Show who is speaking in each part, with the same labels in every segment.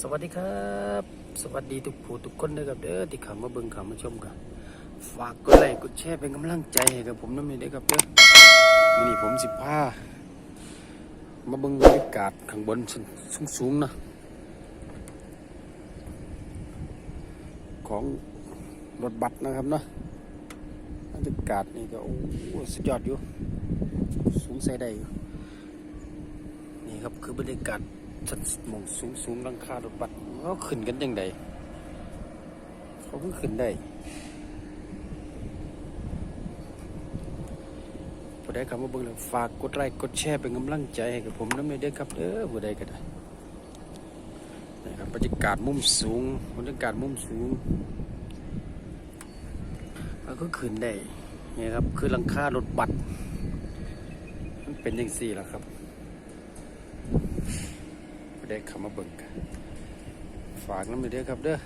Speaker 1: สวัสดีครับ สวัสดีทุกผู้ทุกคนด้วยครับเด้อที่เข้ามาเบิ่งเข้ามาชมกันฝากกดไลค์กดแชร์เป็นกำลังใจให้กับผมน้ำนี้ด้วยครับเด้อวันนี้ผมสิพามาเบิ่งบรรยากาศข้างบนสูงสูงๆนะของรถบัสนะครับเนาะบรรยากาศนี่ก็โอ้สุดยอดอยู่ สูงใส่ได้อยู่นี่ครับคือบรรยากาศ มองสูงสูงลังคารถบัสเขาขึ้นกันยังไงเขาเพิ่งขึ้นได้ผู้ใดเข้ามาเบิ่งแล้วฝากกดไลค์กดแชร์เป็นกำลังใจให้กับผมน้ำเลยเด้อครับเด้อผู้ใดก็ได้นี่ครับบรรยากาศมุมสูงบรรยากาศมุมสูงแล้วก็ขึ้นได้นี่ครับคือลังคารถบัสมันเป็นยังสี่แล้วครับ บ่ได้เข้ามาเบิ่งกันฝากน้ำไปเด้อครับเด้อ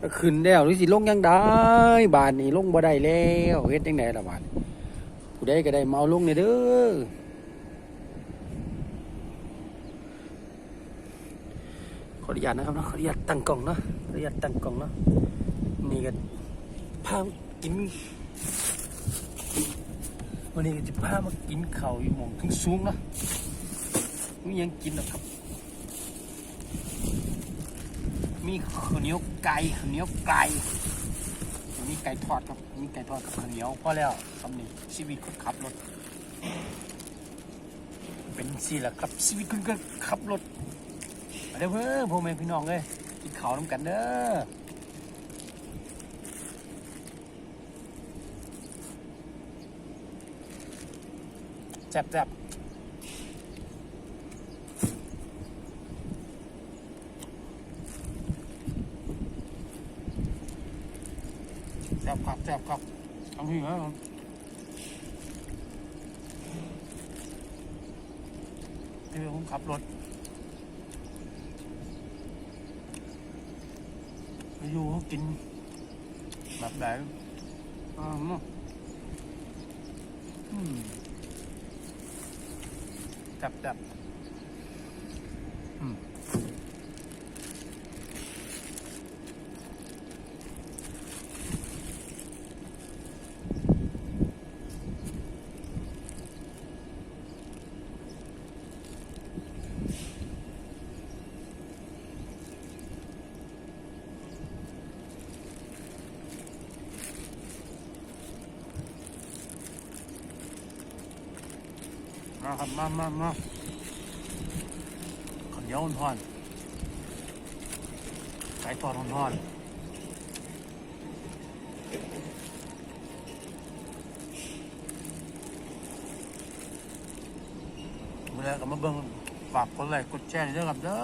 Speaker 1: ก็ขึ้นแล้วหรือสิลงยังได้บานนี้ลงบ่ได้แล้วเฮ็ดจังไดล่ะบาดผู้ใดก็ได้เมาลงนี่เด้อขออนุญาตนะครับเนาะขออนุญาตตั้งกล้องเนาะขออนุญาตตั้งกล้องเนาะนี่ก็พามากินวันนี้ก็จะพามากินข้าวอยู่มองถึงสูงเนาะ มียังกินนะครับ มีข้าวเหนียวไก่ข้าวเหนียวไก่มีไก่ทอดครับ มีไก่ทอดกับข้าวเหนียวพอแล้วคำนี้ชีวิตคนขับรถ เป็นสิแหละครับ ชีวิตคนก็ขับรถมาเด้อเพื่อพ่อแม่พี่น้องเลยกินข้าวน้ำกันเด้อแซ่บแบแซ่บครับแซ่บครับเอาพี่ครับที่ผมขับรถไปอยู่เขากิน แบบไหนอ่าอืมอืมแซ่บแซ่บอืม มาครับมามามาข้าวเหนียวทอนไก่ทอดทอนเมื่อไรก็มาเบิ่งฝากกดไลค์กดแชร์ด้วยครับเด้อ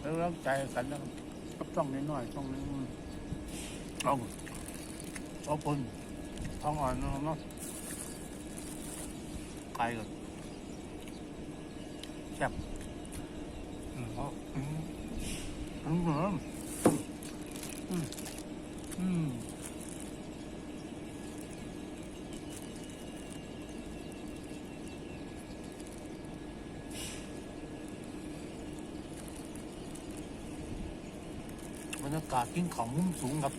Speaker 1: แล้วรักใจกันนะครับกับช่องน้อยๆช่องนี้เอาเอาปุ่นท้องอ่อนนะครับาะไกลก่อนแซ่บอืมเอาอืมอืมอืมอืมบรรยากาศกินของมุมสูงครับ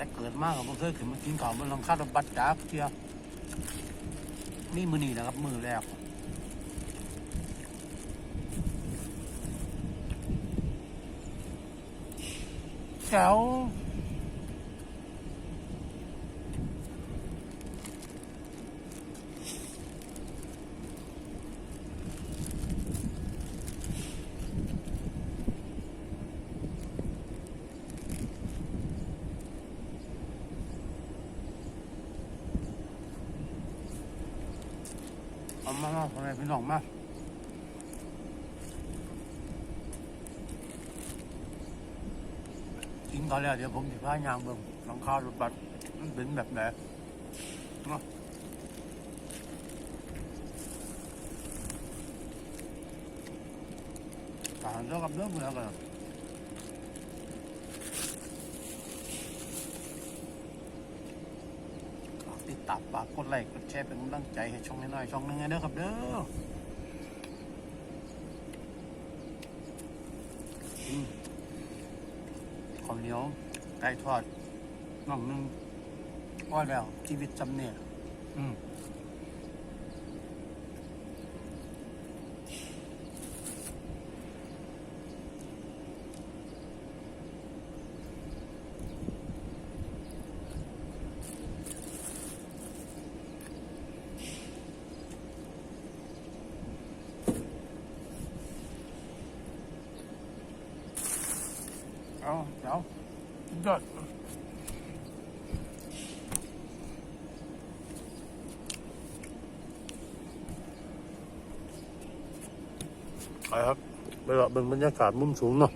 Speaker 1: แต่เกิดมากกับผมเคยขึ้นมากินข้าวบนหลังคารถบัดจักเชียวนี่มือนี่นะครับ มือแรกแถว เอามามาอะไรพี่น้องมากินก่อนแล้วเดี๋ยวผมจะพายางเบิ่งหลังคารถบัสมันเป็นแบบไหนเนาะตามเจ้ากับเรื่องเหมืองกันฝาก ติดตามฝากกดไลค์กดแชร์เป็นกำลังใจให้ช่องน้อยๆช่องหนึงเด้อครับเด้ออืมข้าวเหนียวไก่ทอดน่องหนึงว่าแล้วชีวิตจำเนี่ยอืม เอาเดี๋ยวยอดไปครับไปละเป็นบรรยากาศมุมสูงเนาะ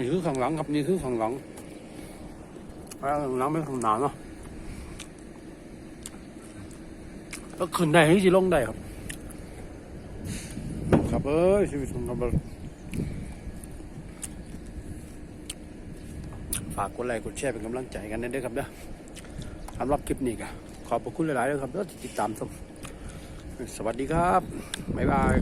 Speaker 1: นี่คือข้างหลังครับนี่คือข้างหลังแล้วข้างหลังเป็นข้างหน้าเนาะแล้วขึ้นได้ที่สิลงได้ครับ ครับเอ้ยชีวิตของครับฝากกดไลค์กดแชร์เป็นกำลังใจกันด้วยครับเด้อสำหรับคลิปนี้ก็ขอบพระคุณหลายๆเลยครับเด้อติดตามชมสวัสดีครับ บ๊ายบาย